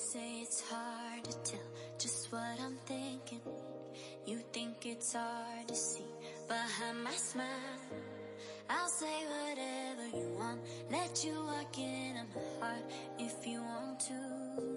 Say it's hard to tell just what I'm thinking. You think it's hard to see behind my smile. I'll say whatever you want, let you walk into my heart if you want to.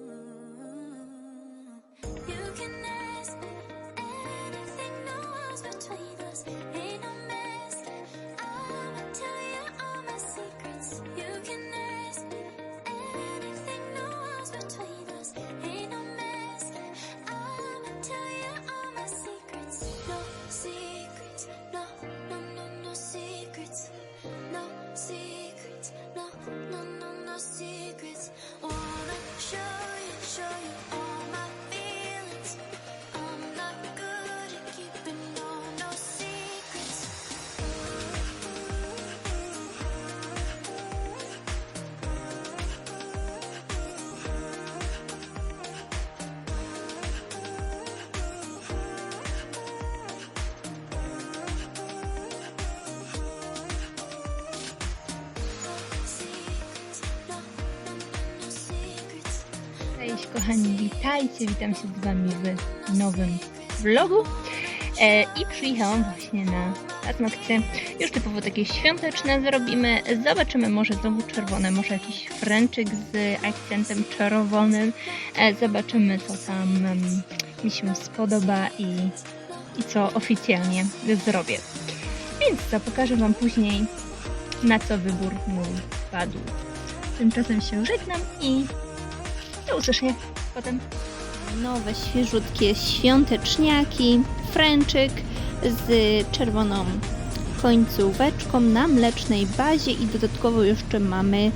Cześć kochani, witajcie, witam się z Wami w nowym vlogu e, i przyjechałam właśnie na paznokcie. Już typowo takie świąteczne zrobimy, zobaczymy może znowu czerwone, może jakiś fręczyk z akcentem czerwonym, e, zobaczymy co tam em, mi się spodoba i, i co oficjalnie zrobię. Więc co, pokażę Wam później na co wybór mój padł. Tymczasem się żegnam i do usłyszenia potem. Nowe, świeżutkie świąteczniaki, fręczyk z czerwoną końcóweczką na mlecznej bazie i dodatkowo jeszcze mamy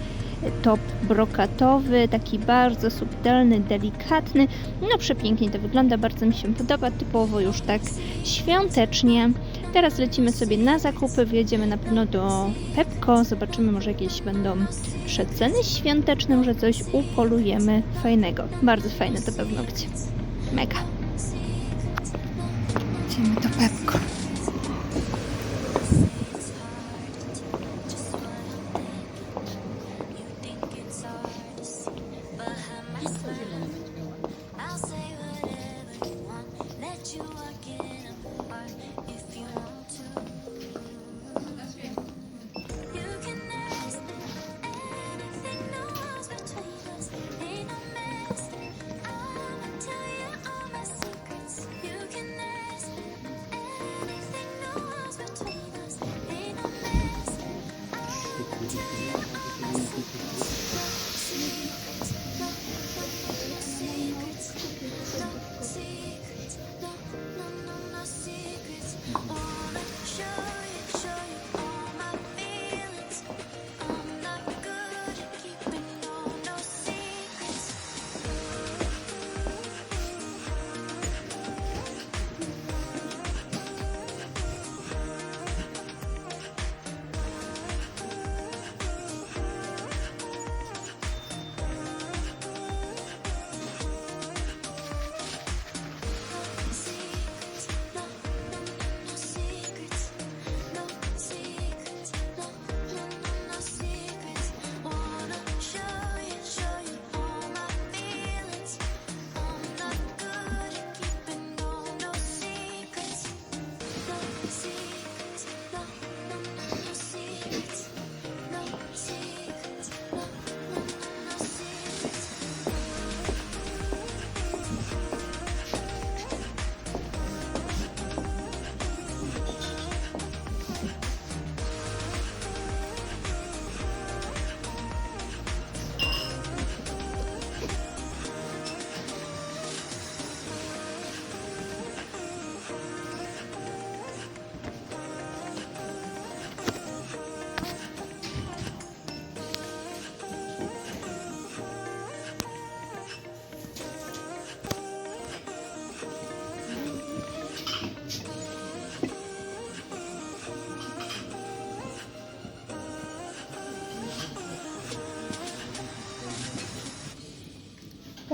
top brokatowy, taki bardzo subtelny, delikatny. No przepięknie to wygląda, bardzo mi się podoba, typowo już tak świątecznie. Teraz lecimy sobie na zakupy, wjedziemy na pewno do Pepko, zobaczymy może jakieś będą przeceny świąteczne, może coś upolujemy fajnego. Bardzo fajne to paznokcie. Mega. Idziemy do Pepko.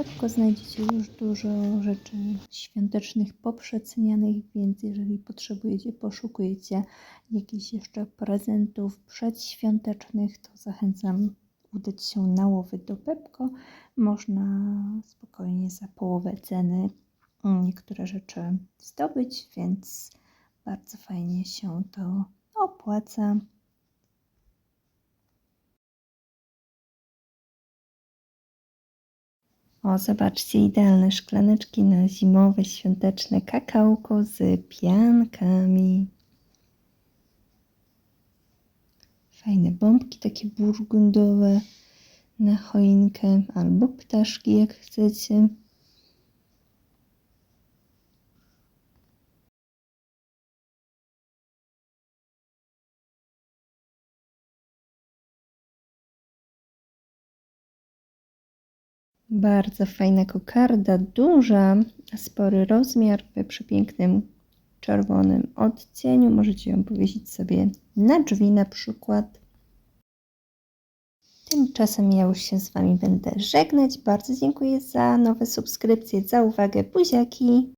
Pepko znajdziecie już dużo rzeczy świątecznych poprzecenianych, więc jeżeli potrzebujecie, poszukujecie jakichś jeszcze prezentów przedświątecznych, to zachęcam udać się na łowy do Pepko, można spokojnie za połowę ceny niektóre rzeczy zdobyć, więc bardzo fajnie się to opłaca. O, zobaczcie, idealne szklaneczki na zimowe, świąteczne kakałko z piankami. Fajne bombki, takie burgundowe na choinkę, albo ptaszki, jak chcecie. Bardzo fajna kokarda, duża, spory rozmiar, w przepięknym czerwonym odcieniu. Możecie ją powiesić sobie na drzwi na przykład. Tymczasem ja już się z Wami będę żegnać. Bardzo dziękuję za nowe subskrypcje, za uwagę. Buziaki!